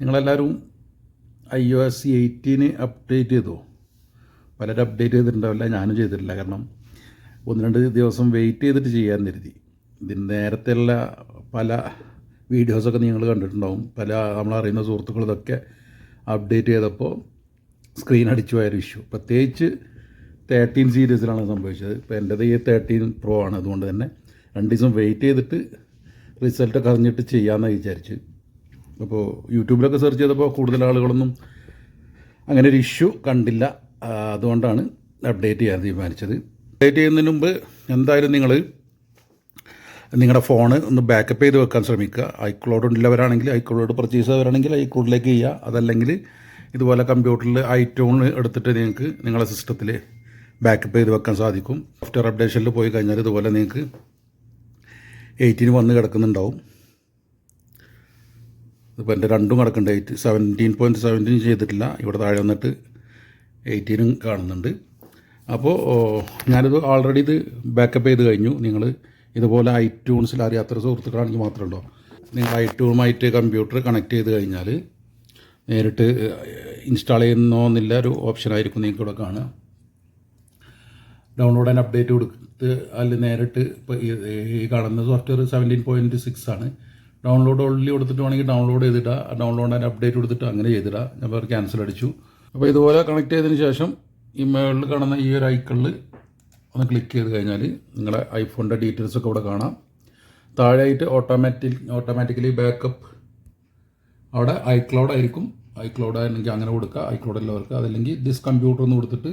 നിങ്ങളെല്ലാവരും I O S eighteen update ചെയ്തോ? പലരും അപ്ഡേറ്റ് ചെയ്തിട്ടുണ്ടാവില്ല ഞാനും ചെയ്തിട്ടില്ല. കാരണം ഒന്ന് രണ്ട് ദിവസം വെയിറ്റ് ചെയ്തിട്ട് ചെയ്യാൻ കരുതി. ഇതിന് നേരത്തെയുള്ള പല വീഡിയോസൊക്കെ നിങ്ങൾ കണ്ടിട്ടുണ്ടാവും. പല നമ്മളറിയുന്ന സുഹൃത്തുക്കൾ ഇതൊക്കെ അപ്ഡേറ്റ് ചെയ്തപ്പോൾ സ്ക്രീൻ അടിച്ചു പോയൊരു ഇഷ്യൂ പ്രത്യേകിച്ച് തേർട്ടീൻ സീരീസിലാണ് സംഭവിച്ചത്. ഇപ്പോൾ എന്റേത് ഈ തേർട്ടീൻ പ്രോ ആണ്. അതുകൊണ്ട് തന്നെ രണ്ട് ദിവസം വെയിറ്റ് ചെയ്തിട്ട് റിസൾട്ട് അറിഞ്ഞിട്ട് ചെയ്യാമെന്ന് വിചാരിച്ച്. അപ്പോൾ യൂട്യൂബിലൊക്കെ സെർച്ച് ചെയ്തപ്പോൾ കൂടുതൽ ആളുകളൊന്നും അങ്ങനെ ഒരു ഇഷ്യൂ കണ്ടില്ല. അതുകൊണ്ടാണ് അപ്ഡേറ്റ് ചെയ്യാൻ തീരുമാനിച്ചത്. അപ്ഡേറ്റ് ചെയ്യുന്നതിന് മുമ്പ് എന്തായാലും നിങ്ങൾ നിങ്ങളുടെ ഫോണ് ഒന്ന് ബാക്കപ്പ് ചെയ്ത് വെക്കാൻ ശ്രമിക്കുക. ഐക്ലോഡ് ഉള്ളവരാണെങ്കിൽ ഐക്ലോഡ് പർച്ചേസ് ചെയ്തവരാണെങ്കിൽ ഐക്ലോഡിലേക്ക് ചെയ്യുക. അതല്ലെങ്കിൽ ഇതുപോലെ കമ്പ്യൂട്ടറിൽ ഐറ്റോൺ എടുത്തിട്ട് നിങ്ങൾക്ക് നിങ്ങളുടെ സിസ്റ്റത്തിൽ ബാക്കപ്പ് ചെയ്ത് വെക്കാൻ സാധിക്കും. സോഫ്റ്റ്വെയർ അപ്ഡേഷനിൽ പോയി കഴിഞ്ഞാൽ ഇതുപോലെ നിങ്ങൾക്ക് എയ്റ്റീന് വന്ന് കിടക്കുന്നുണ്ടാവും. ഇപ്പോൾ എന്റെ രണ്ടും കിടക്കുന്നുണ്ട് എയ്റ്റ് സെവന്റീൻ പോയിന്റ് സെവന്റീൻ ചെയ്തിട്ടില്ല. ഇവിടെ താഴെ വന്നിട്ട് എയ്റ്റീനും കാണുന്നുണ്ട്. അപ്പോൾ ഞാനിത് ഓൾറെഡി ഇത് ബാക്കപ്പ് ചെയ്ത് കഴിഞ്ഞു. നിങ്ങൾ ഇതുപോലെ ഐ ട്യൂൺസിൽ അറിയാത്ത സുഹൃത്തുക്കളാണെങ്കിൽ മാത്രമേ ഉള്ളൂ? നിങ്ങൾ ട്യൂണുമായിട്ട് കമ്പ്യൂട്ടർ കണക്ട് ചെയ്ത് കഴിഞ്ഞാൽ നേരിട്ട് ഇൻസ്റ്റാൾ ചെയ്യുന്നോന്നില്ല ഒരു ഓപ്ഷനായിരിക്കും നിങ്ങൾക്ക് ഇവിടെ കാണുക. ഡൗൺലോഡ് ആൻഡ് അപ്ഡേറ്റ് കൊടുത്ത് അതിൽ നേരിട്ട് ഇപ്പോൾ ഈ കാണുന്ന സോഫ്റ്റ്വെയർ സെവന്റീൻ പോയിന്റ് സിക്സ് ആണ്. ഡൗൺലോഡ് ഓൺലി കൊടുത്തിട്ട് വേണമെങ്കിൽ ഡൗൺലോഡ് ചെയ്തിട്ടാ ഡൗൺലോഡ് ആൻഡ് അപ്ഡേറ്റ് കൊടുത്തിട്ട് അങ്ങനെ ചെയ്തിടുക ഞാൻ വേറെ ക്യാൻസൽ അടിച്ചു. അപ്പോൾ ഇതുപോലെ കണക്ട് ചെയ്തതിന് ശേഷം ഈ മേളിൽ കാണുന്ന ഈ ഒരു ഐക്കണിൽ ഒന്ന് ക്ലിക്ക് ചെയ്ത് കഴിഞ്ഞാൽ നിങ്ങളുടെ ഐഫോണിന്റെ ഡീറ്റെയിൽസ് ഒക്കെ ഇവിടെ കാണാം. താഴെയായിട്ട് ഓട്ടോമാറ്റിക് ഓട്ടോമാറ്റിക്കലി ബാക്കപ്പ് അവിടെ ഐക്ലൗഡ് ആയിരിക്കും. ഐക്ലൗഡ് ആണെങ്കിൽ അങ്ങനെ കൊടുക്കുക. ഐക്ലൗഡ് എല്ലാവർക്ക് അതല്ലെങ്കിൽ ദിസ് കമ്പ്യൂട്ടർ എന്ന് കൊടുത്തിട്ട്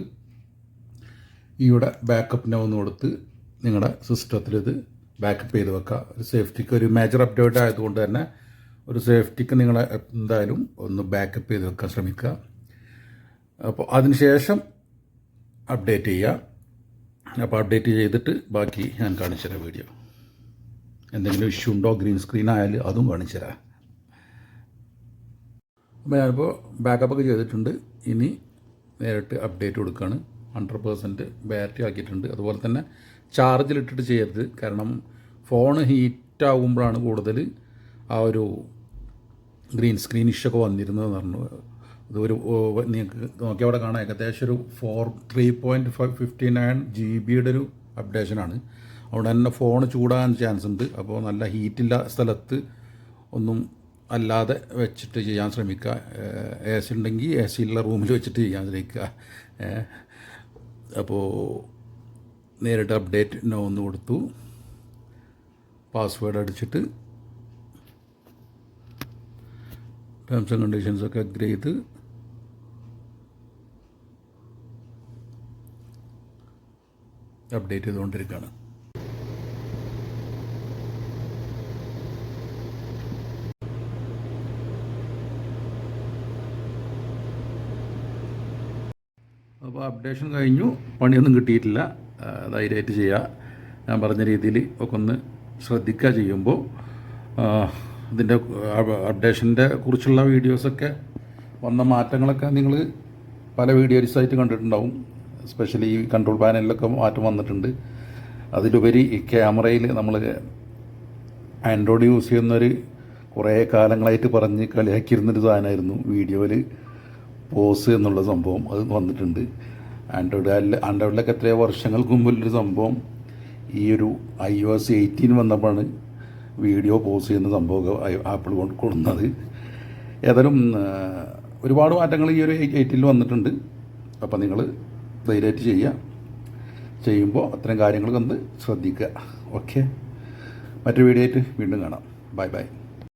ഇവിടെ ബാക്കപ്പ് നൗ എന്ന് കൊടുത്ത് നിങ്ങളുടെ സിസ്റ്റത്തിൽ ഇത് ബാക്കപ്പ് ചെയ്ത് വെക്കുക. ഒരു സേഫ്റ്റിക്ക് ഒരു മേജർ അപ്ഡേറ്റ് ആയതുകൊണ്ട് തന്നെ ഒരു സേഫ്റ്റിക്ക് നിങ്ങൾ എന്തായാലും ഒന്ന് ബാക്കപ്പ് ചെയ്ത് വെക്കാൻ ശ്രമിക്കുക. അപ്പോൾ അതിനുശേഷം അപ്ഡേറ്റ് ചെയ്യുക. അപ്പോൾ അപ്ഡേറ്റ് ചെയ്തിട്ട് ബാക്കി ഞാൻ കാണിച്ചു തരാം വീഡിയോ എന്തെങ്കിലും ഇഷ്യൂ ഉണ്ടോ? ഗ്രീൻ സ്ക്രീൻ ആയാലും അതും കാണിച്ചു തരാം. അപ്പോൾ ഞാനിപ്പോൾ ബാക്കപ്പ് ഒക്കെ ചെയ്തിട്ടുണ്ട്. ഇനി നേരിട്ട് അപ്ഡേറ്റ് കൊടുക്കുകയാണ് ഹൺഡ്രഡ് പേഴ്സന്റ് ബാറ്ററി ആക്കിയിട്ടുണ്ട് അതുപോലെ തന്നെ ചാർജിലിട്ടിട്ട് ചെയ്യരുത് കാരണം ഫോൺ ഹീറ്റ് ആകുമ്പോഴാണ് കൂടുതൽ ആ ഒരു ഗ്രീൻ സ്ക്രീൻ ഇഷ്യൊക്കെ വന്നിരുന്നതെന്ന് പറഞ്ഞു ഓ, നിങ്ങൾക്ക് നോക്കിയാൽ അവിടെ കാണാം ഏകദേശം ഒരു four three point five fifty nine G ബിയുടെ ഒരു അപ്ഡേഷനാണ് അവിടെ തന്നെ ഫോൺ ചൂടാൻ ചാൻസ് ഉണ്ട് അപ്പോൾ നല്ല ഹീറ്റില്ല സ്ഥലത്ത് ഒന്നും അല്ലാതെ വെച്ചിട്ട് ചെയ്യാൻ ശ്രമിക്കുക എ സി ഉണ്ടെങ്കിൽ എ സി ഉള്ള റൂമിൽ വെച്ചിട്ട് ചെയ്യാൻ ശ്രമിക്കുക അപ്പോൾ നേരിട്ട് അപ്ഡേറ്റ് നോ ഒന്ന് കൊടുത്തു. പാസ്വേഡ് അടിച്ചിട്ട് ടേംസ് ആൻഡ് കണ്ടീഷൻസ് ഒക്കെ അഗ്രി ചെയ്ത് അപ്ഡേറ്റ് ചെയ്തുകൊണ്ടിരിക്കുകയാണ് അപ്പോൾ അപ്ഡേഷൻ കഴിഞ്ഞു. പണിയൊന്നും കിട്ടിയിട്ടില്ല. ധൈര്യമായിട്ട് ചെയ്യുക ഞാൻ പറഞ്ഞ രീതിയിൽ ഒക്കെ ഒന്ന് ശ്രദ്ധിക്കുക ചെയ്യുമ്പോൾ ഇതിന്റെ അപ്ഡേഷന്റെ കുറിച്ചുള്ള വീഡിയോസൊക്കെ വന്ന മാറ്റങ്ങളൊക്കെ നിങ്ങൾ പല വീഡിയോസായിട്ട് കണ്ടിട്ടുണ്ടാവും. സ്പെഷ്യലി ഈ കൺട്രോൾ പാനലിലൊക്കെ മാറ്റം വന്നിട്ടുണ്ട്. അതിലുപരി ഈ ക്യാമറയിൽ നമ്മൾ ആൻഡ്രോയിഡ് യൂസ് ചെയ്യുന്നവർ കുറേ കാലങ്ങളായിട്ട് പറഞ്ഞ് കളിയാക്കിയിരുന്നൊരു സാധനമായിരുന്നു. വീഡിയോയിൽ പോസ് എന്നുള്ള സംഭവം അത് വന്നിട്ടുണ്ട്. ആൻഡ്രോയിഡ് ആൻഡ്രോയിഡിലൊക്കെ എത്രയോ വർഷങ്ങൾക്ക് മുമ്പിലൊരു സംഭവം ഈ ഒരു ഐ ഒ എസ് എയ്റ്റീൻ വന്നപ്പോഴാണ് വീഡിയോ പോസ് ചെയ്യുന്ന സംഭവമൊക്കെ ആപ്പിൾ കൊണ്ട് കൊടുക്കുന്നത് ഏതായാലും ഒരുപാട് മാറ്റങ്ങൾ ഈ ഒരു എയ്റ്റീനിൽ വന്നിട്ടുണ്ട്. അപ്പം നിങ്ങൾ ധൈര്യമായിട്ട് ചെയ്യുക. ചെയ്യുമ്പോൾ അത്തരം കാര്യങ്ങളൊക്കെ ഒന്ന് ശ്രദ്ധിക്കുക. ഓക്കെ മറ്റൊരു വീഡിയോ ആയിട്ട് വീണ്ടും കാണാം. Bye bye